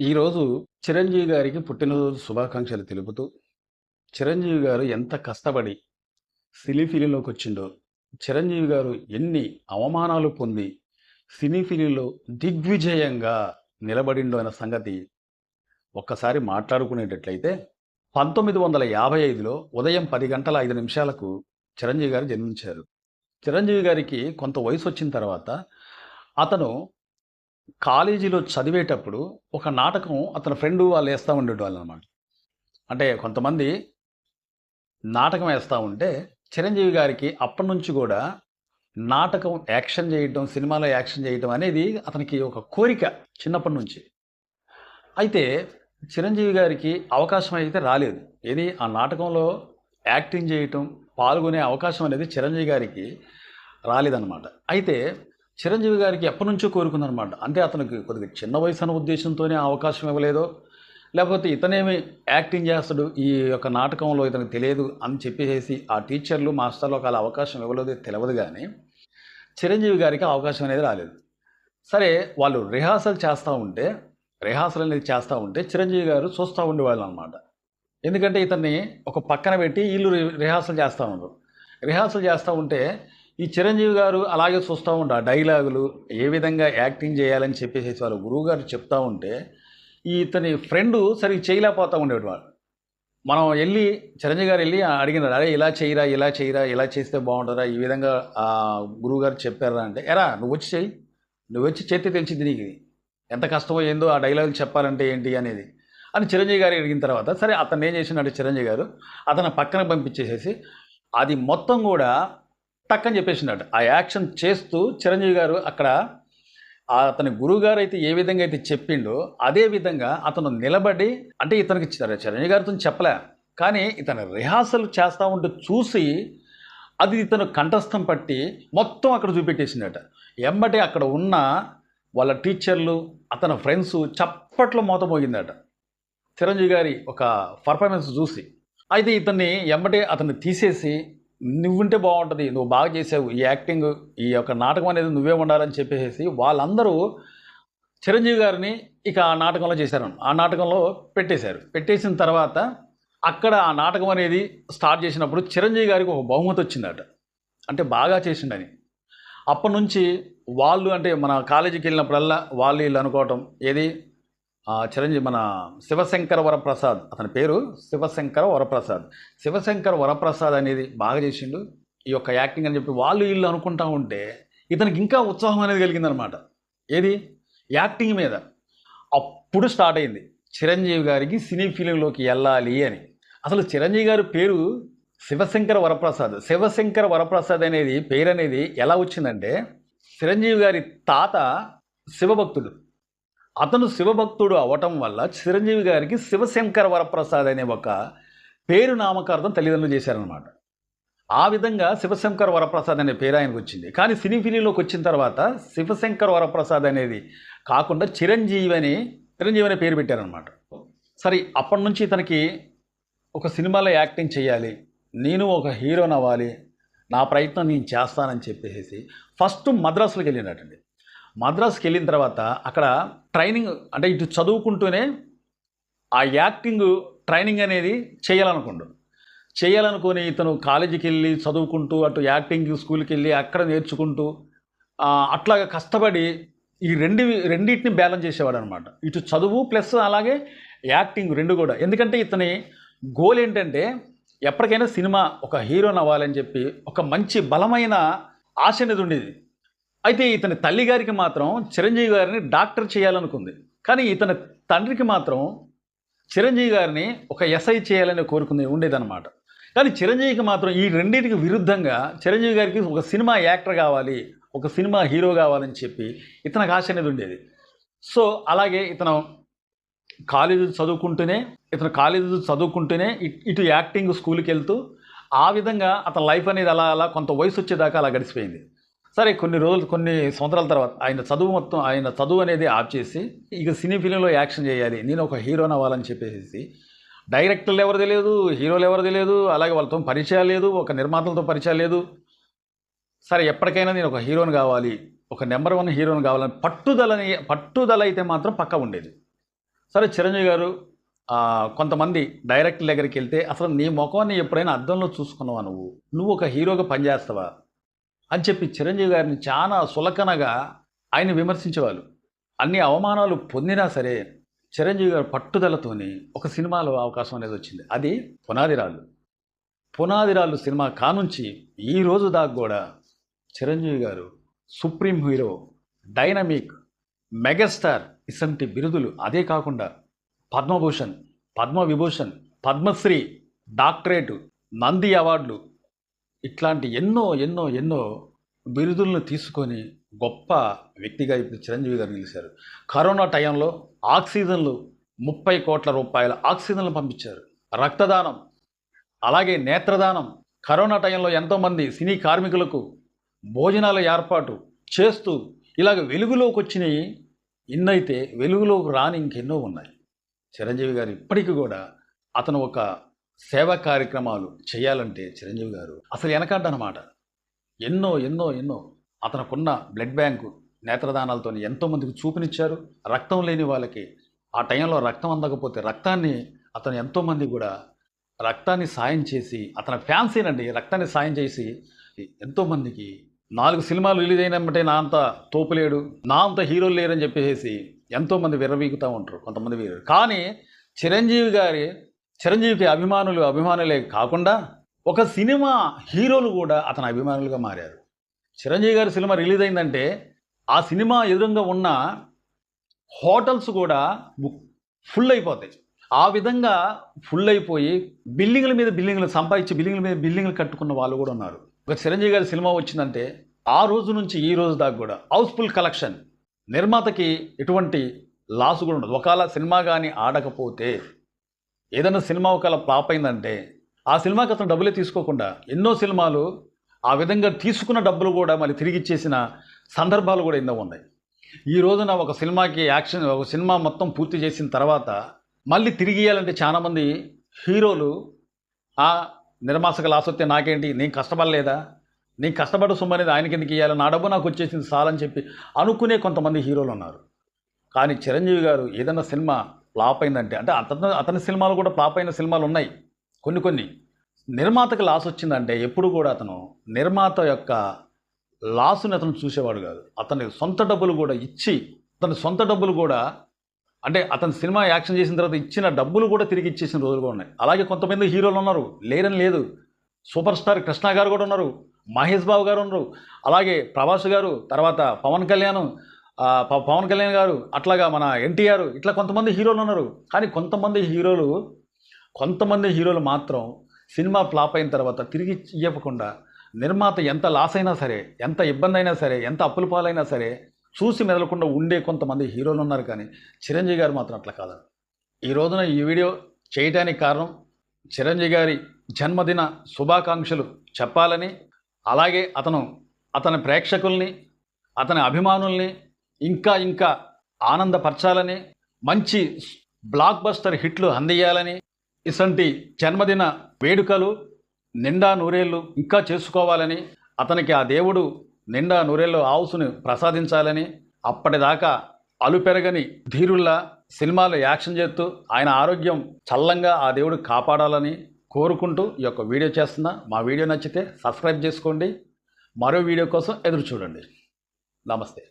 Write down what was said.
ఈరోజు చిరంజీవి గారికి పుట్టినరోజు శుభాకాంక్షలు తెలుపుతూ చిరంజీవి గారు ఎంత కష్టపడి సినీఫిలిలోకి వచ్చిండో చిరంజీవి గారు ఎన్ని అవమానాలు పొంది సినీఫిలిలో దిగ్విజయంగా నిలబడిండో అనే సంగతి ఒక్కసారి మాట్లాడుకునేటట్లయితే పంతొమ్మిది వందల యాభై ఐదులో ఉదయం పది గంటల ఐదు నిమిషాలకు చిరంజీవి గారు జన్మించారు. చిరంజీవి గారికి కొంత వయసు వచ్చిన తర్వాత అతను కాలేజీలో చదివేటప్పుడు ఒక నాటకం అతని ఫ్రెండ్ వాళ్ళు వేస్తూ ఉండేవాళ్ళు అనమాట అంటే కొంతమంది నాటకం వేస్తూ ఉంటే చిరంజీవి గారికి అప్పటి నుంచి కూడా నాటకం యాక్షన్ చేయటం సినిమాలో యాక్షన్ చేయటం అనేది అతనికి ఒక కోరిక చిన్నప్పటి నుంచి. అయితే చిరంజీవి గారికి అవకాశం అయితే రాలేదు. ఏది? ఆ నాటకంలో యాక్టింగ్ చేయటం పాల్గొనే అవకాశం అనేది చిరంజీవి గారికి రాలేదన్నమాట. అయితే చిరంజీవి గారికి ఎప్పటి నుంచో కోరుకుందనమాట. అంటే అతనికి కొద్దిగా చిన్న వయసు అన్న ఉద్దేశంతోనే అవకాశం ఇవ్వలేదో. లేకపోతే ఇతనేమి యాక్టింగ్ చేస్తాడు ఈ యొక్క నాటకంలో ఇతనికి తెలియదు అని చెప్పేసి ఆ టీచర్లు మాస్టర్లు ఒక అవకాశం ఇవ్వలేదు తెలియదు కానీ చిరంజీవి గారికి అవకాశం అనేది రాలేదు. సరే వాళ్ళు రిహార్సల్ చేస్తూ ఉంటే రిహార్సల్ అనేది చేస్తూ ఉంటే చిరంజీవి గారు చూస్తూ ఉండేవాళ్ళు అనమాట ఎందుకంటే ఇతన్ని ఒక పక్కన పెట్టి వీళ్ళు రి- రిహార్సల్ చేస్తూ ఉండరు రిహార్సల్ చేస్తూ ఉంటే ఈ చిరంజీవి గారు అలాగే చూస్తూ ఉంటారు. ఆ డైలాగులు ఏ విధంగా యాక్టింగ్ చేయాలని చెప్పేసి వాళ్ళ గురువు గారు చెప్తా ఉంటే ఈ ఇతని ఫ్రెండ్ సరిగ్గా చేయలేకపోతూ ఉండేవాడు మనం వెళ్ళి చిరంజీవి గారు వెళ్ళి అడిగినారు అరే ఇలా చేయరా ఇలా చేయరా ఇలా చేస్తే బాగుంటుందా? ఈ విధంగా ఆ గురువు గారు చెప్పారా? అంటే ఎరా నువ్వు వచ్చి చెయ్యి. నువ్వు వచ్చి చేస్తే తెలిసింది నీకు. ఎంత కష్టమో ఏందో ఆ డైలాగులు చెప్పాలంటే ఏంటి అనేది. అని చిరంజీవి గారు అడిగిన తర్వాత సరే అతను ఏం చేసినాడు చిరంజీవి గారు? అతను పక్కన పంపించేసేసి అది మొత్తం కూడా టక్కని చెప్పేసినాడు ఆ యాక్షన్ చేస్తూ చిరంజీవి గారు అక్కడ అతని గురువు గారు అయితే ఏ విధంగా అయితే చెప్పిండో అదే విధంగా అతను నిలబడి అంటే ఇతనికి చిరంజీవి గారితో చెప్పలే. కానీ ఇతను రిహార్సల్ చేస్తూ ఉంటే చూసి అది ఇతను కంఠస్థం పట్టి మొత్తం అక్కడ చూపెట్టేసిందట ఎంబటి అక్కడ ఉన్న వాళ్ళ టీచర్లు అతని ఫ్రెండ్స్ చప్పట్లో మోతమోగిందట చిరంజీవి గారి ఒక పర్ఫార్మెన్స్ చూసి. అయితే ఇతన్ని ఎంబటే అతన్ని తీసేసి నువ్వుంటే బాగుంటుంది నువ్వు బాగా చేసావు ఈ యాక్టింగ్ ఈ యొక్క నాటకం అనేది నువ్వే ఉండాలని చెప్పేసి వాళ్ళందరూ చిరంజీవి గారిని ఇక ఆ నాటకంలో చేశారు. ఆ నాటకంలో పెట్టేశారు. పెట్టేసిన తర్వాత అక్కడ ఆ నాటకం అనేది స్టార్ట్ చేసినప్పుడు చిరంజీవి గారికి ఒక బహుమతి వచ్చిందట. అంటే బాగా చేసిండని. అప్పటి నుంచి వాళ్ళు అంటే మన కాలేజీకి వెళ్ళినప్పుడల్లా వాళ్ళు వీళ్ళు అనుకోవటం ఏది చిరంజీవి మన శివశంకర వరప్రసాద్ అతని పేరు శివశంకర వరప్రసాద్. శివశంకర వరప్రసాద్ అనేది బాగా చేసిండు. ఈ యొక్క యాక్టింగ్ అని చెప్పి వాళ్ళు వీళ్ళు అనుకుంటా ఉంటే ఇతనికి ఇంకా ఉత్సాహం అనేది కలిగిందనమాట ఏది? యాక్టింగ్ మీద. అప్పుడు స్టార్ట్ అయింది. చిరంజీవి గారికి సినీ ఫిలింలోకి వెళ్ళాలి అని. అసలు చిరంజీవి గారి పేరు శివశంకర వరప్రసాద్. శివశంకర వరప్రసాద్ అనేది పేరు అనేది ఎలా వచ్చిందంటే చిరంజీవి గారి తాత శివభక్తుడు. అతను శివభక్తుడు అవటం వల్ల చిరంజీవి గారికి శివశంకర వరప్రసాద్ అనే ఒక పేరు నామకార్థం తల్లిదండ్రులు చేశారనమాట ఆ విధంగా శివశంకర్ వరప్రసాద్ అనే పేరు ఆయనకు వచ్చింది. కానీ సినీ ఫిలింలోకి వచ్చిన తర్వాత శివశంకర్ వరప్రసాద్ అనేది కాకుండా చిరంజీవి అని చిరంజీవి అనే పేరు పెట్టారనమాట సరే అప్పటి నుంచి ఇతనికి ఒక సినిమాలో యాక్టింగ్ చేయాలి నేను ఒక హీరోని అవ్వాలి నా ప్రయత్నం నేను చేస్తానని చెప్పేసి ఫస్ట్ మద్రాసులోకి వెళ్ళినట్టండి మద్రాసుకి వెళ్ళిన తర్వాత అక్కడ ట్రైనింగ్ అంటే ఇటు చదువుకుంటూనే ఆ యాక్టింగ్ ట్రైనింగ్ అనేది చేయాలనుకుండు. చేయాలనుకుని ఇతను కాలేజీకి వెళ్ళి చదువుకుంటూ అటు యాక్టింగ్ స్కూల్కి వెళ్ళి అక్కడ నేర్చుకుంటూ అట్లాగా కష్టపడి ఈ రెండు రెండింటిని బ్యాలెన్స్ చేసేవాడు అనమాట ఇటు చదువు ప్లస్ అలాగే యాక్టింగ్ రెండు కూడా. ఎందుకంటే ఇతని గోల్ ఏంటంటే ఎప్పటికైనా సినిమా ఒక హీరోని అవ్వాలని చెప్పి ఒక మంచి బలమైన ఆశ అనేది ఉండేది. అయితే ఇతని తల్లి గారికి మాత్రం చిరంజీవి గారిని డాక్టర్ చేయాలనుకుంది. కానీ ఇతని తండ్రికి మాత్రం చిరంజీవి గారిని ఒక ఎస్ఐ చేయాలని కోరుకుంది ఉండేదన్నమాట. కానీ చిరంజీవికి మాత్రం ఈ రెండింటికి విరుద్ధంగా చిరంజీవి గారికి ఒక సినిమా యాక్టర్ కావాలి ఒక సినిమా హీరో కావాలని చెప్పి ఇతనికి ఆశ అనేది ఉండేది. సో అలాగే ఇతను కాలేజీ చదువుకుంటూనే ఇతను కాలేజీ చదువుకుంటూనే ఇటు యాక్టింగ్ స్కూల్కి వెళ్తూ ఆ విధంగా అతని లైఫ్ అనేది అలా అలా కొంత వయసు వచ్చేదాకా అలా గడిచిపోయింది. సరే కొన్ని రోజులు కొన్ని సంవత్సరాల తర్వాత ఆయన చదువు మొత్తం ఆయన చదువు అనేది ఆప్ చేసి ఇక సినీ ఫిలింలో యాక్షన్ చేయాలి. నేను ఒక హీరోని అవ్వాలని చెప్పేసి డైరెక్టర్లు ఎవరు తెలియదు హీరోలు ఎవరు తెలియదు అలాగే వాళ్ళతో పరిచయం లేదు ఒక నిర్మాతలతో పరిచయం లేదు. సరే ఎప్పటికైనా నేను ఒక హీరోని కావాలి ఒక నెంబర్ వన్ హీరోని కావాలని పట్టుదలని పట్టుదల అయితే మాత్రం పక్క ఉండేది. సరే చిరంజీవి గారు కొంతమంది డైరెక్టర్ దగ్గరికి వెళ్తే అసలు నీ ముఖాన్ని ఎప్పుడైనా అద్దంలో చూసుకున్నావా నువ్వు? నువ్వు ఒక హీరోగా పనిచేస్తావా? అని చెప్పి చిరంజీవి గారిని చాలా సులకనగా ఆయన విమర్శించేవాళ్ళు. అన్ని అవమానాలు పొందినా సరే చిరంజీవి గారు పట్టుదలతోని ఒక సినిమాలో అవకాశం అనేది వచ్చింది. అది పునాదిరాళ్ళు పునాదిరాళ్ళు సినిమా కానుంచి ఈ రోజు దాకా కూడా చిరంజీవి గారు సుప్రీం హీరో డైనమిక్ మెగాస్టార్ ఇసంటి బిరుదులు. అదే కాకుండా పద్మభూషణ్ పద్మవిభూషణ్ పద్మశ్రీ డాక్టరేటు నంది అవార్డులు ఇట్లాంటి ఎన్నో ఎన్నో ఎన్నో బిరుదులను తీసుకొని గొప్ప వ్యక్తిగా ఇప్పుడు చిరంజీవి గారు నిలిచారు. కరోనా టైంలో ఆక్సిజన్లు ముప్పై కోట్ల రూపాయల ఆక్సిజన్లు పంపించారు. రక్తదానం అలాగే నేత్రదానం. కరోనా టైంలో ఎంతోమంది సినీ కార్మికులకు భోజనాల ఏర్పాటు చేస్తూ ఇలాగ వెలుగులోకి వచ్చినాయి. ఇన్నైతే వెలుగులోకి రాని ఇంకెన్నో ఉన్నాయి. చిరంజీవి గారు ఇప్పటికీ కూడా అతను ఒక సేవా కార్యక్రమాలు చేయాలంటే చిరంజీవి గారు అసలు వెనకాడనమాట ఎన్నో ఎన్నో ఎన్నో అతనుకున్న బ్లడ్ బ్యాంకు నేత్రదానాలతో ఎంతోమందికి చూపునిచ్చారు. రక్తం లేని వాళ్ళకి ఆ టైంలో రక్తం అందకపోతే రక్తాన్ని అతను ఎంతోమంది కూడా రక్తాన్ని సాయం చేసి అతని ఫ్యాన్సీనండి రక్తాన్ని సాయం చేసి ఎంతోమందికి నాలుగు సినిమాలు రిలీజ్ అయినమంటే నా అంత తోపులేడు నా అంత హీరోలు లేరని చెప్పేసి ఎంతోమంది విర్రవీగుతూ ఉంటారు కొంతమంది వీరు. కానీ చిరంజీవి గారి చిరంజీవికి అభిమానులు అభిమానులే కాకుండా ఒక సినిమా హీరోలు కూడా అతని అభిమానులుగా మారారు. చిరంజీవి గారి సినిమా రిలీజ్ అయిందంటే ఆ సినిమా ఎదురుగా ఉన్న హోటల్స్ కూడా ఫుల్ అయిపోతాయి. ఆ విధంగా ఫుల్ అయిపోయి బిల్డింగ్ల మీద బిల్డింగ్లు సంపాదించి బిల్డింగ్ల మీద బిల్డింగ్లు కట్టుకున్న వాళ్ళు కూడా ఉన్నారు. ఒక చిరంజీవి గారి సినిమా వచ్చిందంటే ఆ రోజు నుంచి ఈ రోజు దాకా కూడా హౌస్ఫుల్ కలెక్షన్. నిర్మాతకి ఎటువంటి లాస్ కూడా ఉండదు. ఒకవేళ సినిమా కానీ ఆడకపోతే ఏదైనా సినిమా ఒకవేళ ఫ్లాప్ అయిందంటే ఆ సినిమాకి అతను డబ్బులే తీసుకోకుండా ఎన్నో సినిమాలు ఆ విధంగా తీసుకున్న డబ్బులు కూడా మళ్ళీ తిరిగి ఇచ్చేసిన సందర్భాలు కూడా ఎన్నో ఉన్నాయి. ఈ రోజున ఒక సినిమాకి యాక్షన్ ఒక సినిమా మొత్తం పూర్తి చేసిన తర్వాత మళ్ళీ తిరిగి ఇవ్వాలంటే చాలామంది హీరోలు ఆ నిర్మాసక ఆసక్తి నాకేంటి? నేను కష్టపడలేదా? నేను కష్టపడ సొమ్ము అనేది ఆయనకి ఎందుకు ఇవ్వాలి నా డబ్బు నాకు వచ్చేసింది సాలని చెప్పి అనుకునే కొంతమంది హీరోలు ఉన్నారు. కానీ చిరంజీవి గారు ఏదైనా సినిమా ఫ్లాప్ అయిందంటే అంటే అతను అతని సినిమాలు కూడా ఫ్లాప్ అయిన సినిమాలు ఉన్నాయి. కొన్ని కొన్ని. నిర్మాతకు లాస్ వచ్చిందంటే ఎప్పుడు కూడా అతను నిర్మాత యొక్క లాస్ని అతను చూసేవాడు కాదు. అతని సొంత డబ్బులు కూడా ఇచ్చి అతని సొంత డబ్బులు కూడా అంటే అతని సినిమా యాక్షన్ చేసిన తర్వాత ఇచ్చిన డబ్బులు కూడా తిరిగి ఇచ్చేసిన రోజులు కూడా ఉన్నాయి. అలాగే కొంతమంది హీరోలు ఉన్నారు. లేరని లేదు. సూపర్ స్టార్ కృష్ణ గారు కూడా ఉన్నారు. మహేష్ బాబు గారు ఉన్నారు. అలాగే ప్రభాస్ గారు తర్వాత పవన్ కళ్యాణ్ పవన్ కళ్యాణ్ గారు అట్లాగా మన ఎన్టీఆర్ ఇట్లా కొంతమంది హీరోలు ఉన్నారు. కానీ కొంతమంది హీరోలు కొంతమంది హీరోలు మాత్రం సినిమా ఫ్లాప్ అయిన తర్వాత తిరిగి ఇవ్వకుండా నిర్మాత ఎంత లాస్ అయినా సరే ఎంత ఇబ్బంది అయినా సరే ఎంత అప్పుల పాలైనా సరే చూసి మెదలకుండా ఉండే కొంతమంది హీరోలు ఉన్నారు కానీ చిరంజీవి గారు మాత్రం అట్లా కాదు. ఈ రోజున ఈ వీడియో చేయడానికి కారణం చిరంజీవి గారి జన్మదిన శుభాకాంక్షలు చెప్పాలని అలాగే అతను అతని ప్రేక్షకుల్ని అతని అభిమానుల్ని ఇంకా ఇంకా ఆనందపరచాలని మంచి బ్లాక్ బస్టర్ హిట్లు అందియాలని ఇసంటి జన్మదిన వేడుకలు నిండా నూరేళ్ళు ఇంకా చేసుకోవాలని అతనికి ఆ దేవుడు నిండా నూరేళ్ళు ఆవుసును ప్రసాదించాలని అప్పటిదాకా అలుపెరగని ధీరుల్లా సినిమాలు యాక్షన్ చేస్తూ ఆయన ఆరోగ్యం చల్లంగా ఆ దేవుడు కాపాడాలని కోరుకుంటూ ఈ యొక్క వీడియో చేస్తున్నా మా వీడియో నచ్చితే సబ్స్క్రైబ్ చేసుకోండి. మరో వీడియో కోసం ఎదురు చూడండి. నమస్తే.